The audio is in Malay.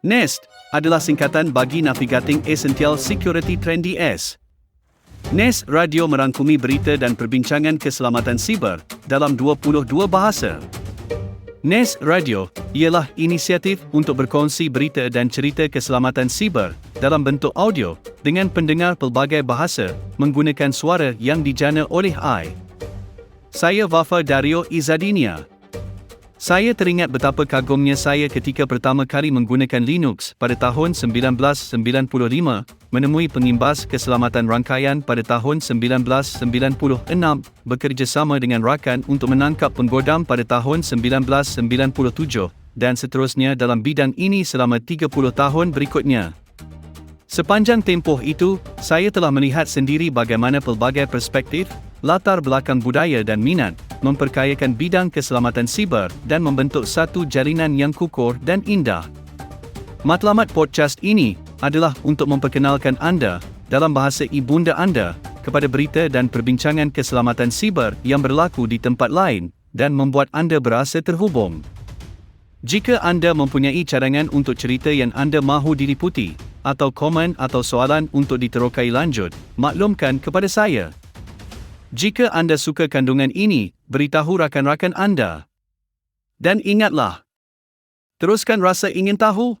NEST adalah singkatan bagi Navigating Essential Security Trendy S. NEST Radio merangkumi berita dan perbincangan keselamatan siber dalam 22 bahasa. NEST Radio ialah inisiatif untuk berkongsi berita dan cerita keselamatan siber dalam bentuk audio dengan pendengar pelbagai bahasa menggunakan suara yang dijana oleh AI. Saya Wafa Dario Izadinia. Saya teringat betapa kagumnya saya ketika pertama kali menggunakan Linux pada tahun 1995, menemui pengimbas keselamatan rangkaian pada tahun 1996, bekerjasama dengan rakan untuk menangkap penggodam pada tahun 1997, dan seterusnya dalam bidang ini selama 30 tahun berikutnya. Sepanjang tempoh itu, saya telah melihat sendiri bagaimana pelbagai perspektif, latar belakang budaya dan minat, memperkayakan bidang keselamatan siber dan membentuk satu jalinan yang kukuh dan indah. Matlamat podcast ini adalah untuk memperkenalkan anda dalam bahasa ibunda anda kepada berita dan perbincangan keselamatan siber yang berlaku di tempat lain dan membuat anda berasa terhubung. Jika anda mempunyai cadangan untuk cerita yang anda mahu diliputi, atau komen atau soalan untuk diterokai lanjut, maklumkan kepada saya. Jika anda suka kandungan ini, beritahu rakan-rakan anda. Dan ingatlah, teruskan rasa ingin tahu.